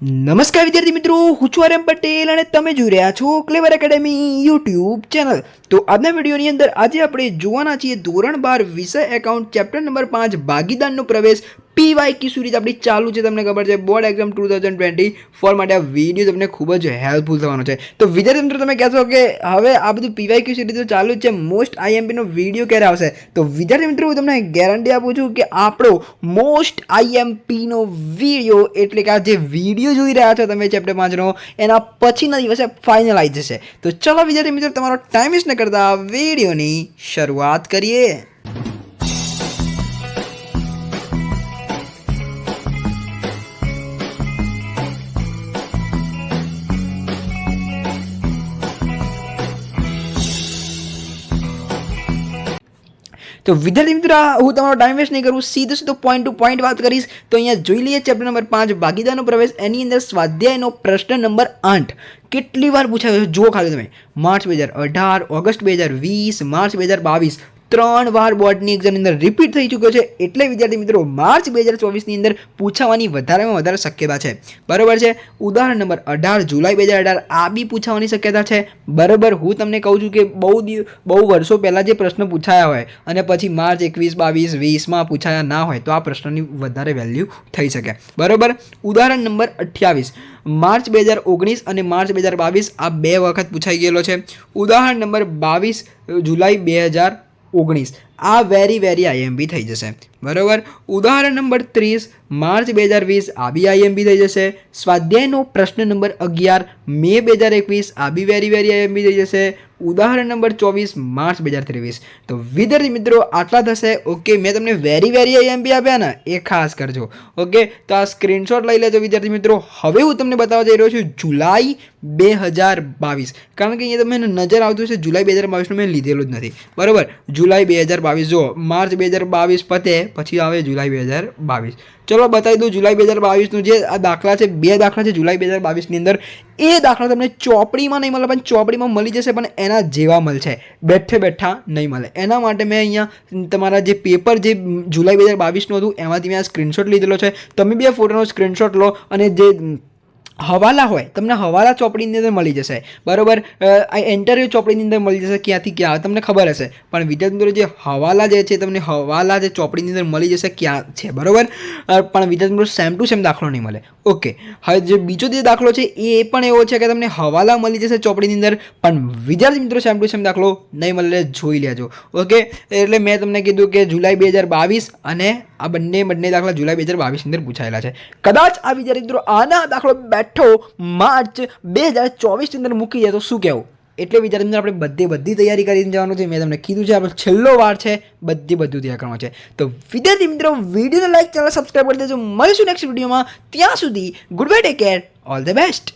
નમસ્કાર વિદ્યાર્થી મિત્રો, હું છું આર્યમ પટેલ અને તમે જોઈ રહ્યા છો ક્લેવર એકેડેમી યુટ્યુબ ચેનલ તો આજના વિડીયોની અંદર આજે આપણે જોવાના છીએ ધોરણ બાર વિષય એકાઉન્ટ ચેપ્ટર નંબર પાંચ, ભાગીદારનો પ્રવેશ પીવાય કી રીતે આપણી ચાલુ છે તમને ખબર છે. Board exam two thousand twenty four માટે આ વીડિયો તમને ખૂબ જ હેલ્પફુલ થવાનો છે. તો વિદ્યાર્થી મિત્રો, તમે કહેશો કે હવે આ બધું પીવાય ક્યુ સિરીઝ ચાલુ જ છે. મોસ્ટ આઈએમપીનો વીડિયો ક્યારે આવશે? તો વિદ્યાર્થી મિત્રો, હું તમને ગેરંટી આપું છું કે આપણો મોસ્ટ આઈએમપીનો વીડિયો એટલે કે આ જે વીડિયો જોઈ રહ્યા છો તમે ચેપ્ટર પાંચનો એના પછીના દિવસે ફાઇનલ આવી જશે. તો ચલો વિદ્યાર્થી મિત્રો, તમારો ટાઈમ વેસ્ટ ન કરતા વિડીયોની શરૂઆત કરીએ. તો વિદ્યાર્થી મિત્રો હું તમારો ટાઈમ વેસ્ટ નહીં કરું, સીધો સીધો પોઈન્ટ ટુ પોઈન્ટ વાત કરીશ. તો અહીંયા જોઈ લઈએ ચેપ્ટર નંબર પાંચ, ભાગીદારનો પ્રવેશ. એની અંદર સ્વાધ્યાયનો પ્રશ્ન નંબર આઠ. કેટલી વાર પૂછાયો જુઓ ખાલી તમે. માર્ચ બે હજાર અઢાર, ઓગસ્ટ બે હજાર વીસ, માર્ચ બે હજાર બાવીસ. ત્રણ વાર બોર્ડની એક્ઝામની અંદર રિપીટ થઈ ચૂક્યો છે. એટલે વિદ્યાર્થી મિત્રો, માર્ચ બે હજાર ચોવીસની અંદર પૂછાવાની વધારેમાં વધારે શક્યતા છે. બરાબર છે? ઉદાહરણ નંબર અઢાર, જુલાઈ બે હજાર અઢાર, આ બી પૂછાવાની શક્યતા છે. બરાબર, હું તમને કહું છું કે બહુ બહુ વર્ષો પહેલાં જે પ્રશ્ન પૂછાયા હોય અને પછી માર્ચ એકવીસ, બાવીસ, વીસમાં પૂછાયા ના હોય, તો આ પ્રશ્નની વધારે વેલ્યુ થઈ શકે. બરાબર? ઉદાહરણ નંબર અઠ્યાવીસ, માર્ચ બે હજાર ઓગણીસ અને માર્ચ બે હજાર બાવીસ આ બે વખત પૂછાઈ ગયેલો છે. ઉદાહરણ નંબર બાવીસ, જુલાઈ બે હજાર ઓગણીસ. આ વેરી વેરી આઈએમપી થઈ જશે. બરાબર? ઉદાહરણ નંબર ત્રીસ, માર્ચ બે હજાર વીસ આબી આઈએમબી થઈ જશે. સ્વાધ્યાયનો પ્રશ્ન નંબર અગિયાર, મે બે હજાર એકવીસ આબી વેરી વેરી આઈએમબી થઈ જશે. ઉદાહરણ નંબર ચોવીસ, માર્ચ બે હજાર ત્રેવીસ. તો વિદ્યાર્થી મિત્રો, આટલા થશે. ઓકે, મેં તમને વેરી વેરી આઈએમબી આપ્યા ને, એ ખાસ કરજો. ઓકે, તો આ સ્ક્રીનશોટ લઈ લેજો વિદ્યાર્થી મિત્રો. હવે હું તમને બતાવવા જઈ રહ્યો છું, જુલાઈ બે હજાર બાવીસ. કારણ કે અહીંયા તમને નજર આવતું છે જુલાઈ બે હજાર બાવીસનું મેં લીધેલું જ નથી. બરાબર? જુલાઈ બે હજાર બાવીસ જો માર્ચ બે હજાર બાવીસ પતે પછી આવે જુલાઈ બે હજાર બાવીસ. ચલો બતાવી દઉં જુલાઈ બે હજાર બાવીસનું જે આ દાખલા છે, બે દાખલા છે જુલાઈ બે હજાર બાવીસની અંદર. એ દાખલા તમને ચોપડીમાં નહીં મળે, પણ ચોપડીમાં મળી જશે, પણ એના જેવા મળશે બેઠે બેઠા નહીં મળે એના માટે મેં અહીંયા તમારા જે પેપર જે જુલાઈ બે હજાર બાવીસનું હતું, એમાંથી મેં આ સ્ક્રીનશોટ લીધેલો છે. તમે બે ફોટોનો સ્ક્રીનશોટ લો અને જે હવાલા હોય, તમને હવાલા ચોપડીની અંદર મળી જશે. બરોબર? આ ઇન્ટરવ્યૂ ચોપડીની અંદર મળી જશે ક્યાંથી ક્યાં તમને ખબર હશે. પણ વિદ્યાર્થી જે હવાલા જે છે, તમને હવાલા જે ચોપડીની અંદર મળી જશે ક્યાં છે, બરોબર? પણ વિદ્યાર્થી સેમ ટુ સેમ દાખલો નહીં મળે. ઓકે હવે જે બીજો જે દાખલો છે, એ પણ એવો છે કે તમને હવાલા મળી જશે ચોપડીની અંદર, પણ વિદ્યાર્થી મિત્રો સેમ ટુ સેમ દાખલો નહીં મળે જોઈ લેજો. ઓકે એટલે મેં તમને કીધું કે જુલાઈ બે હજાર બાવીસ અને આ બંને બંને દાખલા જુલાઈ બે હજાર બાવીસની અંદર પૂછાયેલા છે. કદાચ આ વિદ્યાર્થી મિત્રો આના દાખલો બેઠો માર્ચ બે હજાર ચોવીસની અંદર મૂકી જાય તો શું કહેવું? એટલે વિચારીને આપણે બધી બધી તૈયારી કરીને જવાનું છે. મેં તમને કીધું છે, આપણે છેલ્લો વાર છે, બધી બધું તૈયાર કરવાનું છે. તો વિદ્યાર્થી મિત્રો, વિડીયોને લાઈક ચેનલ સબસ્ક્રાઈબ કરી દેજો. મળીશું નેક્સ્ટ વિડીયોમાં. ત્યાં સુધી good bye take care all the best